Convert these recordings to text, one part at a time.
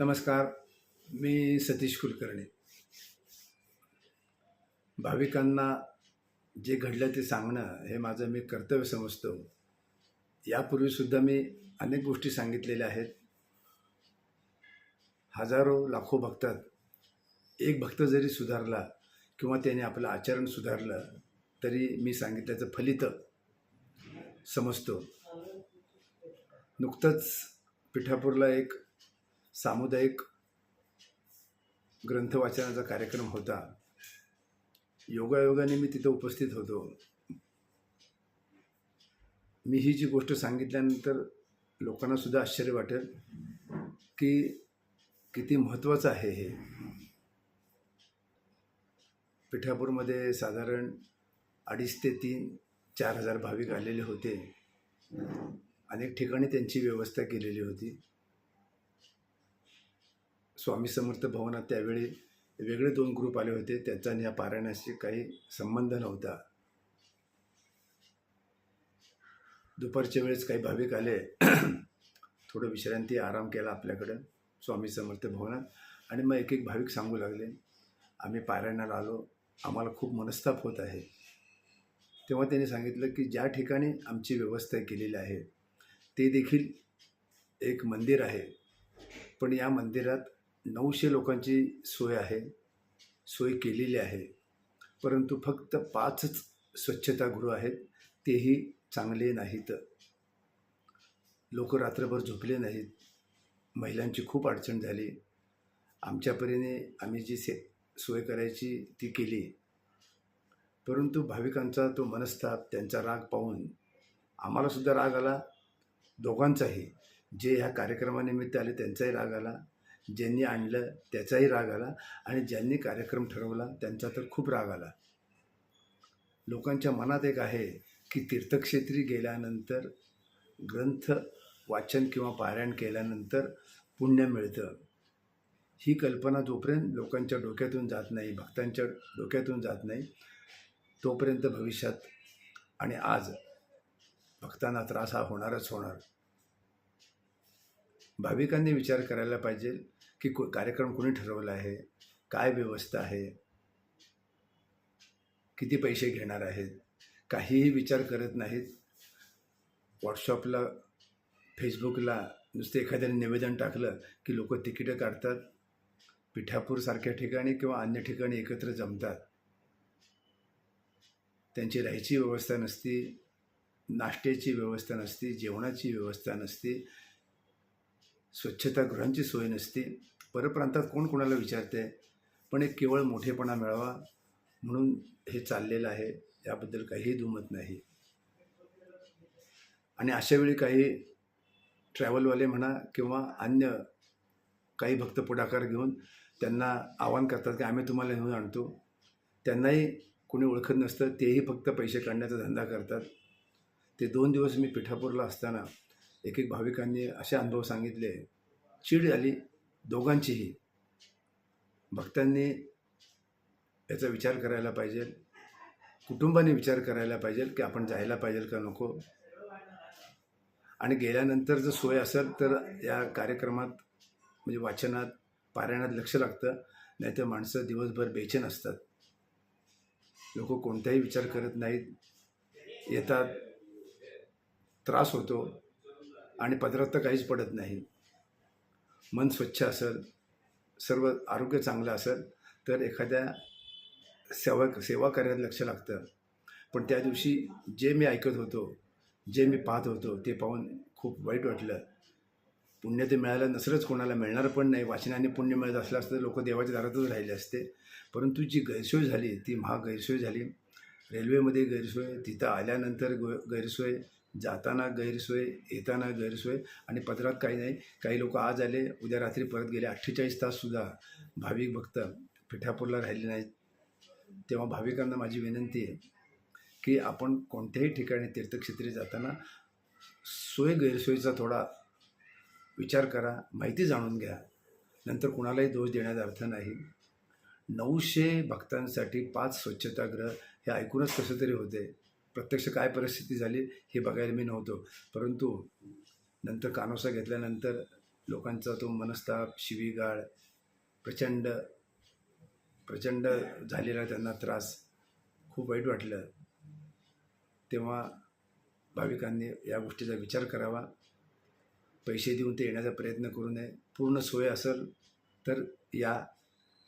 नमस्कार मी सतीश कुलकर्णी. भाविकांना जे घडलं ते सांगणं हे माझं मी कर्तव्य समजतो. यापूर्वीसुद्धा मी अनेक गोष्टी सांगितलेल्या आहेत. हजारो लाखो भक्तात एक भक्त जरी सुधारला किंवा त्याने आपलं आचरण सुधारलं तरी मी सांगितल्याचं फलित समजतो. नुकतंच पिठापूरला एक सामुदायिक ग्रंथ वाचनाचा कार्यक्रम होता. योगायोगाने मी तिथं उपस्थित होतो. मी ही जी गोष्ट सांगितल्यानंतर लोकांना सुद्धा आश्चर्य वाटेल की किती महत्त्वाचं आहे हे. पिठापूरमध्ये साधारण अडीच ते तीन चार हजार भाविक आलेले होते. अनेक ठिकाणी त्यांची व्यवस्था केलेली होती. स्वामी समर्थ भवनात त्यावेळी वेगळे दोन ग्रुप आले होते. त्यांचा आणि या पारायणाशी काही संबंध नव्हता. दुपारच्या वेळेस काही भाविक आले. थोडं विश्रांती आराम केला आपल्याकडं स्वामी समर्थ भवनात. आणि मग एक एक भाविक सांगू लागले आम्ही पारायणाला आलो. आम्हाला खूप मनस्ताप होत आहे. तेव्हा त्यांनी सांगितलं की ज्या ठिकाणी आमची व्यवस्था केलेली आहे ते देखील एक मंदिर आहे. पण या मंदिरात नऊशे लोकांची सोय आहे सोय केलेली आहे. परंतु फक्त पाचच स्वच्छतागृह आहेत तेही चांगले नाहीत. लोक रात्रभर झोपले नाहीत. महिलांची खूप अडचण झाली. आमच्या परीने आम्ही जी से सोय करायची ती केली. परंतु भाविकांचा तो मनस्ताप त्यांचा राग पाहून आम्हालासुद्धा राग आला. दोघांचाही. जे ह्या कार्यक्रमानिमित्त आले त्यांचाही राग आला. ज्यांनी आणलं त्याचाही राग आला आणि ज्यांनी कार्यक्रम ठरवला त्यांचा तर खूप राग आला. लोकांच्या मनात एक आहे की तीर्थक्षेत्री गेल्यानंतर ग्रंथ वाचन किंवा पारायण केल्यानंतर पुण्य मिळतं. ही कल्पना जोपर्यंत लोकांच्या डोक्यातून जात नाही भक्तांच्या डोक्यातून जात नाही तोपर्यंत भविष्यात आणि आज भक्तांना त्रास हा होणारच होणार. भाविकांनी विचार करायला पाहिजे की को कार्यक्रम कोणी ठरवला आहे? काय व्यवस्था आहे? किती पैसे घेणार आहेत? काहीही विचार करत नाहीत. व्हॉट्सअपला फेसबुकला नुसतं एखाद्याने निवेदन टाकलं की लोक तिकीटं काढतात पिठापूरसारख्या ठिकाणी किंवा अन्य ठिकाणी एकत्र जमतात. त्यांची राहायची व्यवस्था नसती नाश्त्याची व्यवस्था नसती जेवणाची व्यवस्था नसती. स्वच्छतागृहांची सोय नसते. परप्रांतात कोण कोणाला विचारते पण एक केवळ मोठेपणा मिळावा म्हणून हे चाललेलं आहे. याबद्दल काहीही दुमत नाही. आणि अशावेळी काही ट्रॅव्हलवाले म्हणा किंवा अन्य काही भक्त पुढाकार घेऊन त्यांना आवाहन करतात की आम्ही तुम्हाला घेऊन आणतो. त्यांनाही कोणी ओळखत नसतं. तेही फक्त पैसे काढण्याचा धंदा करतात. ते दोन दिवस मी पिठापूरला असताना एक एक भाविकांनी असे अनुभव सांगितले. चीड झाली दोघांचीही. भक्तांनी याचा विचार करायला पाहिजे. कुटुंबाने विचार करायला पाहिजे की आपण जायला पाहिजे का नको? आणि गेल्यानंतर जर सोय असेल तर या कार्यक्रमात म्हणजे वाचनात पारायणात लक्ष लागतं. नाहीतर माणसं दिवसभर बेचैन असतात. लोक कोणताही विचार करत नाहीत. येतात. त्रास होतो. आणि पदरात तर काहीच पडत नाही. मन स्वच्छ असेल सर्व आरोग्य चांगलं असेल तर एखाद्या सेवा सेवा करायला लक्ष लागतं. पण त्या दिवशी जे मी ऐकत होतो जे मी पाहत होतो ते पाहून खूप वाईट वाटलं. पुण्य ते मिळालं नसलंच कोणाला मिळणार पण नाही. वाचनाने पुण्य मिळत असलं असतं तर लोक देवाच्या दारातच राहिले असते. परंतु जी गैरसोय झाली ती महा गैरसोय झाली. रेल्वेमध्ये गैरसोय तिथं आल्यानंतर गो गैरसोय जाताना गैरसोय येताना गैरसोय आणि पदरात काही नाही. काही लोक आज आले उद्या रात्री परत गेले. अठ्ठेचाळीस ताससुद्धा भाविक भक्त पिठापूरला राहिले नाहीत. तेव्हा भाविकांना माझी विनंती आहे की आपण कोणत्याही ठिकाणी तीर्थक्षेत्री जाताना सोय गैरसोयीचा थोडा विचार करा माहिती जाणून घ्या. नंतर कुणालाही दोष देण्याचा अर्थ नाही. नऊशे भक्तांसाठी पाच स्वच्छतागृह हे ऐकूनच कसं तरी होते. प्रत्यक्ष काय परिस्थिती झाली हे बघायला मी नव्हतो. परंतु नंतर कानोसा घेतल्यानंतर लोकांचा तो मनस्ताप शिवीगाळ प्रचंड प्रचंड झालेला त्यांना त्रास खूप वाईट वाटलं. तेव्हा भाविकांनी या गोष्टीचा विचार करावा. पैसे देऊन ते येण्याचा प्रयत्न करू नये. पूर्ण सोय असेल तर या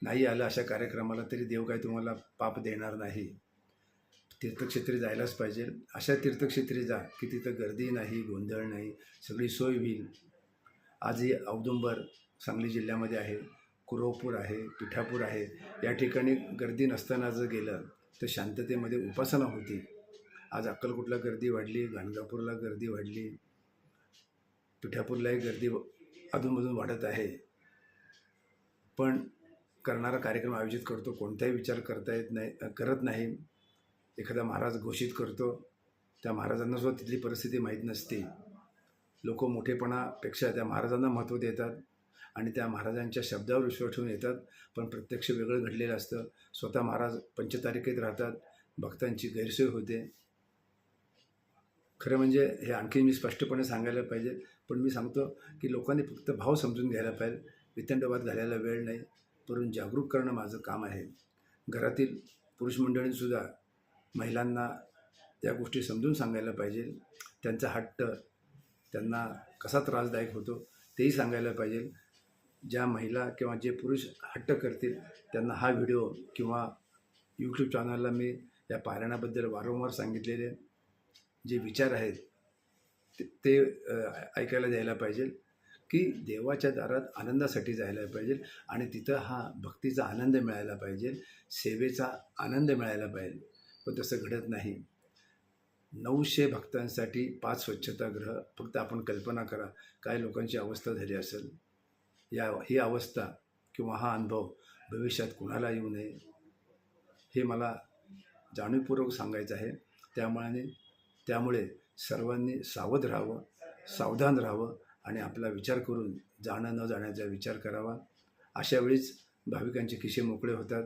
नाही आलं अशा कार्यक्रमाला तरी देव काही तुम्हाला पाप देणार नाही. तीर्थक्षेत्री जायलाच पाहिजे. अशा तीर्थक्षेत्री जा की तिथं गर्दी नाही गोंधळ नाही सगळी सोय होईल. आजही औदुंबर सांगली जिल्ह्यामध्ये आहे कुरवपूर आहे पिठापूर आहे. या ठिकाणी गर्दी नसताना जर गेलं तर शांततेमध्ये उपासना होती. आज अक्कलकोटला गर्दी वाढली गाणगापूरला गर्दी वाढली पिठापूरलाही गर्दी अधूनमधून वाढत आहे. पण करणारा कार्यक्रम आयोजित करतो कोणताही विचार करता येत नाही करत नाही. एखादा महाराज घोषित करतो त्या महाराजांना सुद्धा तिथली परिस्थिती माहीत नसते. लोक मोठेपणापेक्षा त्या महाराजांना महत्त्व देतात आणि त्या महाराजांच्या शब्दावर विश्वास ठेवून येतात पण प्रत्यक्ष वेगळं घडलेलं असतं. स्वतः महाराज पंचतारिकेत राहतात भक्तांची गैरसोय होते. खरं म्हणजे हे आणखी मी स्पष्टपणे सांगायला पाहिजे पण मी सांगतो की लोकांनी फक्त भाव समजून घ्यायला पाहिजे. वितंडवाद घालायला वेळ नाही परंतु जागरूक करणं माझं काम आहे. घरातील पुरुष मंडळींसुद्धा महिलांना त्या गोष्टी समजून सांगायला पाहिजे. त्यांचा हट्ट त्यांना कसा त्रासदायक होतो तेही सांगायला पाहिजे. ज्या महिला किंवा जे पुरुष हट्ट करतील त्यांना हा व्हिडिओ किंवा यूट्यूब चॅनलला मी या पारायणाबद्दल वारंवार सांगितलेले जे विचार आहेत ते- ऐकायला द्यायला पाहिजे की देवाच्या दारात आनंदासाठी जायला पाहिजे आणि तिथं हा भक्तीचा आनंद मिळायला पाहिजे सेवेचा आनंद मिळायला पाहिजे. पण तसं घडत नाही. नऊशे भक्तांसाठी पाच स्वच्छतागृह फक्त आपण कल्पना करा काय लोकांची अवस्था झाली असेल? या ही अवस्था किंवा हा अनुभव भविष्यात कुणाला येऊ नये? हे मला जाणीवपूर्वक सांगायचं आहे. त्यामुळे त्यामुळे सर्वांनी सावध राहावं सावधान राहावं आणि आपला विचार करून जाणं न जाण्याचा विचार करावा. अशावेळीच भाविकांचे खिसे मोकळे होतात.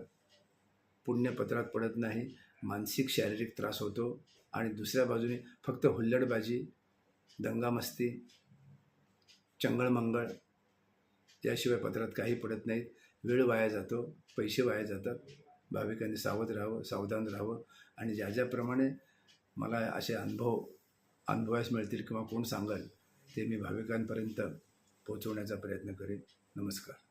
पुण्यपत्रात पडत नाही. मानसिक शारीरिक त्रास होतो आणि दुसऱ्या बाजूने फक्त हुल्लडबाजी दंगामस्ती चंगळमंगळ याशिवाय पत्रात काही पडत नाहीत. वेळ वाया जातो पैसे वाया जातात. भाविकांनी सावध राहावं सावधान राहावं आणि ज्या ज्याप्रमाणे मला असे अनुभव अनुभवास मिळतील किंवा कोण सांगाल ते मी भाविकांपर्यंत पोहोचवण्याचा प्रयत्न करेन. नमस्कार.